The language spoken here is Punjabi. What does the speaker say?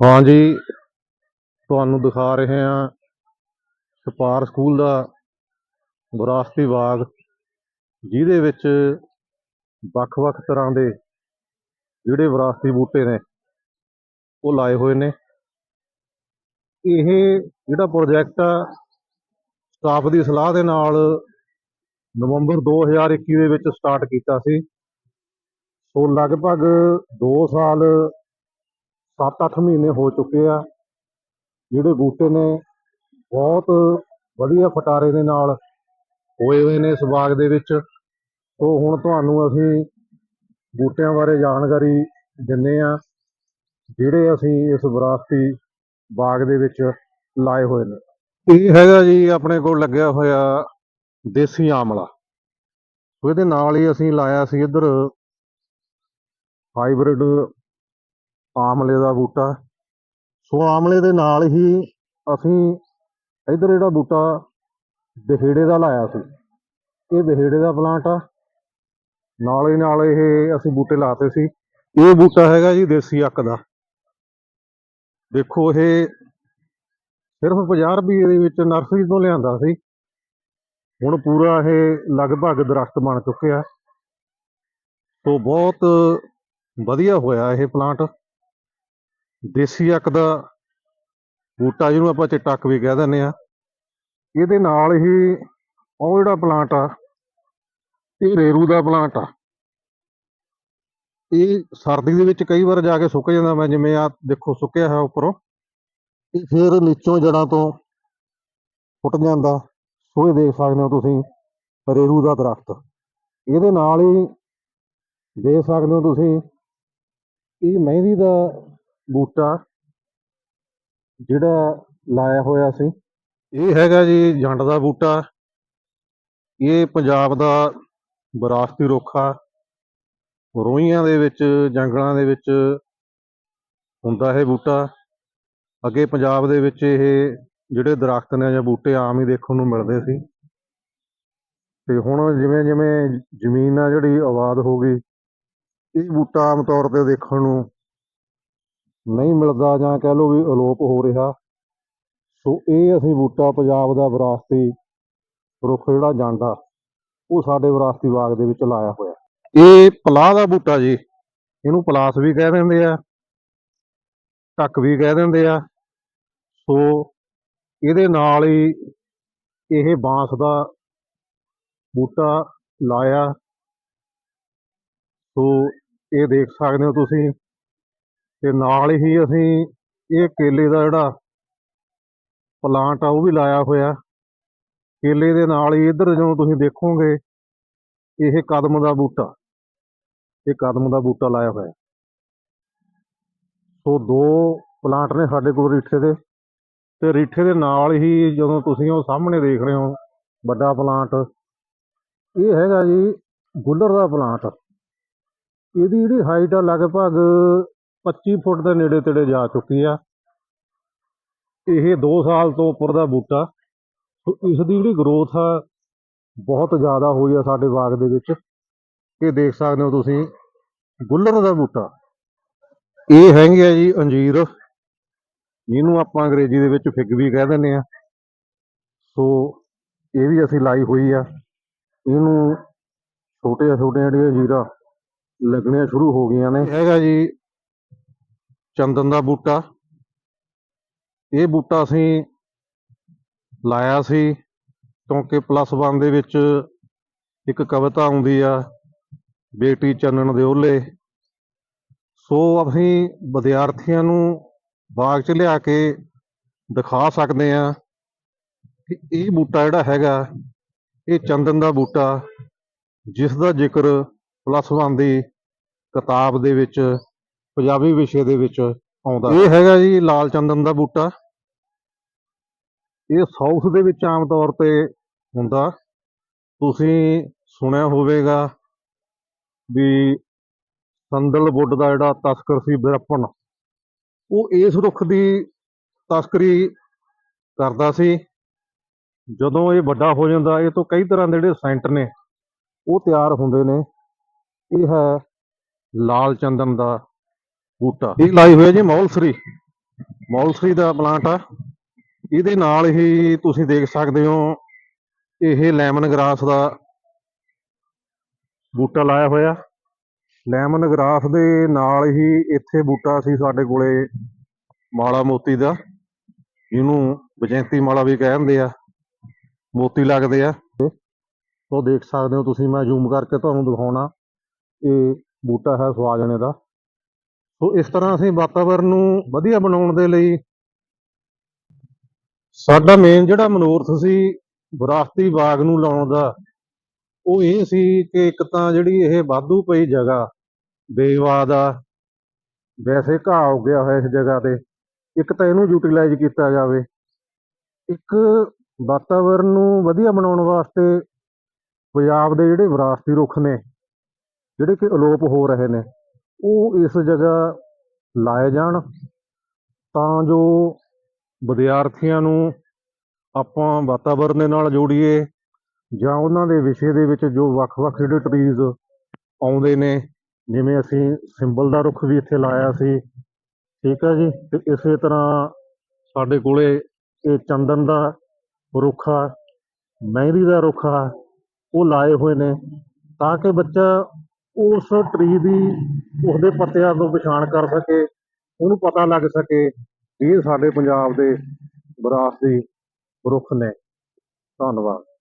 ਹਾਂ ਜੀ, ਤੁਹਾਨੂੰ ਦਿਖਾ ਰਹੇ ਹਾਂ ਛਪਾਰ ਸਕੂਲ ਦਾ ਵਿਰਾਸਤੀ ਬਾਗ, ਜਿਹਦੇ ਵਿੱਚ ਵੱਖ-ਵੱਖ ਤਰ੍ਹਾਂ ਦੇ ਜਿਹੜੇ ਵਿਰਾਸਤੀ ਬੂਟੇ ਨੇ, ਉਹ ਲਾਏ ਹੋਏ ਨੇ। ਇਹ ਜਿਹੜਾ ਪ੍ਰੋਜੈਕਟ ਆ ਸਟਾਫ ਦੀ ਸਲਾਹ ਦੇ ਨਾਲ ਨਵੰਬਰ 2021 ਦੇ ਵਿੱਚ ਸਟਾਰਟ ਕੀਤਾ ਸੀ। ਸੋ ਲਗਭਗ 2 ਸਾਲ 7-8 ਮਹੀਨੇ ਹੋ ਚੁੱਕੇ ਆ। ਜਿਹੜੇ ਬੂਟੇ ਨੇ, ਬਹੁਤ ਵਧੀਆ ਫਟਾਰੇ ਦੇ ਨਾਲ ਹੋਏ ਹੋਏ ਨੇ ਇਸ ਬਾਗ ਦੇ ਵਿੱਚ। ਸੋ ਹੁਣ ਤੁਹਾਨੂੰ ਅਸੀਂ ਬੂਟਿਆਂ ਬਾਰੇ ਜਾਣਕਾਰੀ ਦਿੰਨੇ ਆ, ਜਿਹੜੇ ਅਸੀਂ ਇਸ ਵਿਰਾਸਤੀ ਬਾਗ ਦੇ ਵਿੱਚ ਲਾਏ ਹੋਏ ਨੇ। ਇਹ ਹੈਗਾ ਜੀ, ਆਪਣੇ ਕੋਲ ਲੱਗਿਆ ਹੋਇਆ ਦੇਸੀ ਆਮਲਾ। ਸੋ ਇਹਦੇ ਨਾਲ ਹੀ ਅਸੀਂ ਲਾਇਆ ਸੀ ਇੱਧਰ ਹਾਈਬ੍ਰਿਡ ਆਮਲੇ ਦਾ ਬੂਟਾ। ਸੋ ਆਮਲੇ ਦੇ ਨਾਲ ਹੀ ਅਸੀਂ ਇੱਧਰ ਜਿਹੜਾ ਬੂਟਾ ਬਿਹੇੜੇ ਦਾ ਲਾਇਆ ਸੀ। ਇਹ ਬਿਹੇੜੇ ਦਾ ਪਲਾਂਟ ਆ। ਨਾਲੇ ਨਾਲ ਇਹ ਅਸੀਂ ਬੂਟੇ ਲਾਤੇ ਸੀ। ਇਹ ਬੂਟਾ ਹੈਗਾ ਜੀ ਦੇਸੀ ਅੱਕ ਦਾ। ਦੇਖੋ ਇਹ ਸਿਰਫ 50 ਰੁਪਏ ਦੇ ਵਿੱਚ ਨਰਸਰੀ ਤੋਂ ਲਿਆਂਦਾ ਸੀ। ਹੁਣ ਪੂਰਾ ਇਹ ਲਗਭਗ ਦਰਖਤ ਬਣ ਚੁੱਕਿਆ। ਸੋ ਬਹੁਤ ਵਧੀਆ ਹੋਇਆ ਇਹ ਪਲਾਂਟ। ਦੇਸੀ ਅੱਕ ਦਾ ਬੂਟਾ ਜਿਹਨੂੰ ਆਪਾਂ ਚਿੱਟਾ ਅੱਕ ਵੀ ਕਹਿ ਦਿੰਦੇ ਆ ਇਹਦੇ ਨਾਲ ਹੀ ਉਹ ਜਿਹੜਾ ਪਲਾਂਟ ਆ, ਇਹ ਰੇਰੂ ਦਾ ਪਲਾਂਟ ਆ। ਇਹ ਸਰਦੀ ਦੇ ਵਿੱਚ ਕਈ ਵਾਰ ਜਾ ਕੇ ਸੁੱਕ ਜਾਂਦਾ, ਮੈਂ ਜਿਵੇਂ ਆ ਦੇਖੋ ਸੁੱਕਿਆ ਹੈ ਉੱਪਰੋਂ, ਇਹ ਫਿਰ ਨੀਚੋਂ ਜੜਾਂ ਤੋਂ ਫੁੱਟ ਜਾਂਦਾ। ਸੋ ਇਹ ਦੇਖ ਸਕਦੇ ਹੋ ਤੁਸੀਂ, ਰੇਰੂ ਦਾ ਦਰਖਤ। ਇਹਦੇ ਨਾਲ ਹੀ ਦੇਖ ਸਕਦੇ ਹੋ ਤੁਸੀਂ, ਇਹ ਮਹਿੰਦੀ ਦਾ ਬੂਟਾ ਜਿਹੜਾ ਲਾਇਆ ਹੋਇਆ ਸੀ। ਇਹ ਹੈਗਾ ਜੀ ਜੰਡ ਦਾ ਬੂਟਾ। ਇਹ ਪੰਜਾਬ ਦਾ ਵਿਰਾਸਤੀ ਰੁੱਖ ਆ। ਰੋਈਆਂ ਦੇ ਵਿੱਚ, ਜੰਗਲਾਂ ਦੇ ਵਿੱਚ ਹੁੰਦਾ ਇਹ ਬੂਟਾ। ਅੱਗੇ ਪੰਜਾਬ ਦੇ ਵਿੱਚ ਇਹ ਜਿਹੜੇ ਦਰਖਤ ਨੇ ਜਾਂ ਬੂਟੇ ਆਮ ਹੀ ਦੇਖਣ ਨੂੰ ਮਿਲਦੇ ਸੀ। ਤੇ ਹੁਣ ਜਿਵੇਂ ਜਿਵੇਂ ਜ਼ਮੀਨ ਆ ਜਿਹੜੀ ਆਬਾਦ ਹੋ ਗਈ, ਇਹ ਬੂਟਾ ਆਮ ਤੌਰ ਤੇ ਦੇਖਣ ਨੂੰ ਨਹੀਂ ਮਿਲਦਾ ਜਾਂ ਕਹਿ ਲਓ ਵੀ ਅਲੋਪ ਹੋ ਰਿਹਾ। ਸੋ ਇਹ ਅਸੀਂ ਬੂਟਾ ਪੰਜਾਬ ਦਾ ਵਿਰਾਸਤੀ ਰੁੱਖ ਜਿਹੜਾ ਜਾਂਦਾ ਉਹ ਸਾਡੇ ਵਿਰਾਸਤੀ ਬਾਗ ਦੇ ਵਿੱਚ ਲਾਇਆ ਹੋਇਆ। ਇਹ ਪਲਾਹ ਦਾ ਬੂਟਾ ਜੀ, ਇਹਨੂੰ ਪਲਾਸ ਵੀ ਕਹਿ ਦਿੰਦੇ ਆ, ਢੱਕ ਵੀ ਕਹਿ ਦਿੰਦੇ ਆ। ਸੋ ਇਹਦੇ ਨਾਲ ਹੀ ਇਹ ਬਾਂਸ ਦਾ ਬੂਟਾ ਲਾਇਆ। ਸੋ ਇਹ ਦੇਖ ਸਕਦੇ ਹੋ ਤੁਸੀਂ ਤੇ ਨਾਲ ਹੀ ਅਸੀਂ ਇਹ ਕੇਲੇ ਦਾ ਜਿਹੜਾ ਪਲਾਂਟ ਆ ਉਹ ਵੀ ਲਾਇਆ ਹੋਇਆ। ਕੇਲੇ ਦੇ ਨਾਲ ਹੀ ਇੱਧਰ ਜਦੋਂ ਤੁਸੀਂ ਦੇਖੋਗੇ, ਇਹ ਕਦਮ ਦਾ ਬੂਟਾ, ਇਹ ਕਦਮ ਦਾ ਬੂਟਾ ਲਾਇਆ ਹੋਇਆ। ਸੋ ਦੋ ਪਲਾਂਟ ਨੇ ਸਾਡੇ ਕੋਲ ਰੀਠੇ ਦੇ ਤੇ ਰੀਠੇ ਦੇ ਨਾਲ ਹੀ ਜਦੋਂ ਤੁਸੀਂ ਉਹ ਸਾਹਮਣੇ ਦੇਖ ਰਹੇ ਹੋ, ਵੱਡਾ ਪਲਾਂਟ ਇਹ ਹੈਗਾ ਜੀ ਗੁੱਲਰ ਦਾ ਪਲਾਂਟ ਇਹਦੀ ਜਿਹੜੀ ਹਾਈਟ ਆ ਲਗਭਗ 25 ਫੁੱਟ ਦੇ ਨੇੜੇ ਤੇੜੇ ਜਾ ਚੁੱਕੀ ਆ। ਇਹ 2 ਸਾਲ ਤੋਂ ਉੱਪਰ ਦਾ ਬੂਟਾ। ਸੋ ਇਸ ਦੀ ਜਿਹੜੀ ਗਰੋਥ ਆ, ਬਹੁਤ ਜ਼ਿਆਦਾ ਹੋਈ ਆ ਸਾਡੇ ਬਾਗ ਦੇ ਵਿੱਚ। ਇਹ ਦੇਖ ਸਕਦੇ ਹੋ ਤੁਸੀਂ, ਗੁੱਲਰ ਦਾ ਬੂਟਾ। ਇਹ ਹੈਗੇ ਆ ਜੀ ਅੰਜੀਰ। ਇਹਨੂੰ ਆਪਾਂ ਅੰਗਰੇਜ਼ੀ ਦੇ ਵਿੱਚ ਫਿਗ ਵੀ ਕਹਿ ਦਿੰਦੇ ਆ। ਸੋ ਇਹ ਵੀ ਅਸੀਂ ਲਾਈ ਹੋਈ ਆ। ਇਹਨੂੰ ਛੋਟੀਆਂ ਛੋਟੀਆਂ ਜਿਹੜੀਆਂ ਜੀਰਾ ਲੱਗਣੀਆਂ ਸ਼ੁਰੂ ਹੋ ਗਈਆਂ ਨੇ। ਹੈਗਾ ਜੀ ਚੰਦਨ ਦਾ ਬੂਟਾ। ਇਹ ਬੂਟਾ ਅਸੀਂ ਲਾਇਆ ਸੀ ਕਿਉਂਕਿ ਪਲੱਸ 1 ਦੇ ਵਿੱਚ ਇੱਕ ਕਵਿਤਾ ਆਉਂਦੀ ਆ, ਬੇਟੀ ਚੰਨਣ ਦੇ ਓਲੇ ਸੋ ਅਸੀਂ ਵਿਦਿਆਰਥੀਆਂ ਨੂੰ ਬਾਗ 'ਚ ਲਿਆ ਕੇ ਦਿਖਾ ਸਕਦੇ ਆ ਕਿ ਇਹ ਬੂਟਾ ਜਿਹੜਾ ਹੈਗਾ, ਇਹ ਚੰਦਨ ਦਾ ਬੂਟਾ, ਜਿਸ ਦਾ ਜ਼ਿਕਰ ਪਲੱਸ 1 ਦੀ ਕਿਤਾਬ ਦੇ ਵਿੱਚ ਪੰਜਾਬੀ ਵਿਸ਼ੇ ਦੇ ਵਿੱਚ ਆਉਂਦਾ। ਇਹ ਹੈਗਾ ਜੀ ਲਾਲ ਚੰਦਨ ਦਾ ਬੂਟਾ। ਇਹ ਸਾਊਥ ਦੇ ਵਿੱਚ ਆਮ ਤੌਰ ਤੇ ਹੁੰਦਾ। ਤੁਸੀਂ ਸੁਣਿਆ ਹੋਵੇਗਾ ਵੀ ਸੰਦਲ ਸੰਦਲਵੁੱਡ ਦਾ ਜਿਹੜਾ ਤਸਕਰ ਸੀ ਬਿਰਪਨ, ਉਹ ਇਸ ਰੁੱਖ ਦੀ ਤਸਕਰੀ ਕਰਦਾ ਸੀ। ਜਦੋਂ ਇਹ ਵੱਡਾ ਹੋ ਜਾਂਦਾ, ਇਹ ਤੋਂ ਕਈ ਤਰ੍ਹਾਂ ਦੇ ਜਿਹੜੇ ਸੈਂਟ ਨੇ, ਉਹ ਤਿਆਰ ਹੁੰਦੇ ਨੇ। ਇਹ ਹੈ ਲਾਲ ਚੰਦਨ ਦਾ ਬੂਟਾ। ਇਹ ਲਾਈ ਹੋਈ ਜੀ ਮੌਲਸਰੀ ਮੌਲਸਰੀ ਦਾ ਪਲਾਂਟ ਆ। ਇਹਦੇ ਨਾਲ ਹੀ ਤੁਸੀਂ ਦੇਖ ਸਕਦੇ ਹੋ, ਇਹ ਲੈਮਨ ਗ੍ਰਾਸ ਦਾ ਬੂਟਾ ਲਾਇਆ ਹੋਇਆ। ਲੈਮਨ ਗ੍ਰਾਸ ਦੇ ਨਾਲ ਹੀ ਇੱਥੇ ਬੂਟਾ ਸੀ ਸਾਡੇ ਕੋਲੇ ਮਾਲਾ ਮੋਤੀ ਦਾ। ਇਹਨੂੰ ਬਜੈਂਤੀ ਮਾਲਾ ਵੀ ਕਹਿੰਦੇ ਆ। ਮੋਤੀ ਲੱਗਦੇ ਆ। ਉਹ ਦੇਖ ਸਕਦੇ ਹੋ ਤੁਸੀਂ, ਮੈਂ ਜ਼ੂਮ ਕਰਕੇ ਤੁਹਾਨੂੰ ਦਿਖਾਉਣਾ। ਇਹ ਬੂਟਾ ਹੈ ਸਵਾਜਣੇ ਦਾ। ਸੋ ਇਸ ਤਰ੍ਹਾਂ ਅਸੀਂ ਵਾਤਾਵਰਨ ਨੂੰ ਵਧੀਆ ਬਣਾਉਣ ਦੇ ਲਈ ਸਾਡਾ ਮੇਨ ਜਿਹੜਾ ਮਨੋਰਥ ਸੀ ਵਿਰਾਸਤੀ ਬਾਗ ਨੂੰ ਲਾਉਣ ਦਾ, ਉਹ ਇਹ ਸੀ ਕਿ ਇੱਕ ਤਾਂ ਜਿਹੜੀ ਇਹ ਵਾਧੂ ਪਈ ਜਗ੍ਹਾ, ਬੇਵਾਦ ਆ, ਵੈਸੇ ਘਾਹ ਉੱਗਿਆ ਹੋਇਆ ਇਸ ਜਗ੍ਹਾ ਤੇ, ਇੱਕ ਤਾਂ ਇਹਨੂੰ ਯੂਟਿਲਾਈਜ਼ ਕੀਤਾ ਜਾਵੇ। ਇੱਕ ਵਾਤਾਵਰਨ ਨੂੰ ਵਧੀਆ ਬਣਾਉਣ ਵਾਸਤੇ ਪੰਜਾਬ ਦੇ ਜਿਹੜੇ ਵਿਰਾਸਤੀ ਰੁੱਖ ਨੇ, ਜਿਹੜੇ ਕਿ ਅਲੋਪ ਹੋ ਰਹੇ ਨੇ ਉਹ ਇਸ ਜਗ੍ਹਾ ਲਾਏ ਜਾਣ ਤਾਂ ਜੋ ਵਿਦਿਆਰਥੀਆਂ ਨੂੰ ਆਪਾਂ ਵਾਤਾਵਰਨ ਦੇ ਨਾਲ ਜੋੜੀਏ ਜਾਂ ਉਹਨਾਂ ਦੇ ਵਿਸ਼ੇ ਦੇ ਵਿੱਚ ਜੋ ਵੱਖ-ਵੱਖ ਜਿਹੜੇ ਟਰੀਜ਼ ਆਉਂਦੇ ਨੇ, ਜਿਵੇਂ ਅਸੀਂ ਸਿੰਬਲ ਦਾ ਰੁੱਖ ਵੀ ਇੱਥੇ ਲਾਇਆ ਸੀ। ਠੀਕ ਹੈ ਜੀ? ਤੇ ਇਸੇ ਤਰ੍ਹਾਂ ਸਾਡੇ ਕੋਲੇ ਇਹ ਚੰਦਨ ਦਾ ਰੁੱਖ ਆ, ਮਹਿੰਦੀ ਦਾ ਰੁੱਖ ਆ, ਉਹ ਲਾਏ ਹੋਏ ਨੇ ਤਾਂ ਕਿ ਬੱਚਾ ਉਸ ਟਰੀ ਦੀ ਉਸਦੇ ਪੱਤਿਆਂ ਤੋਂ ਪਛਾਣ ਕਰ ਸਕੇ, ਉਹਨੂੰ ਪਤਾ ਲੱਗ ਸਕੇ ਵੀ ਇਹ ਸਾਡੇ ਪੰਜਾਬ ਦੇ ਵਿਰਾਸਤੀ ਰੁੱਖ ਨੇ। ਧੰਨਵਾਦ।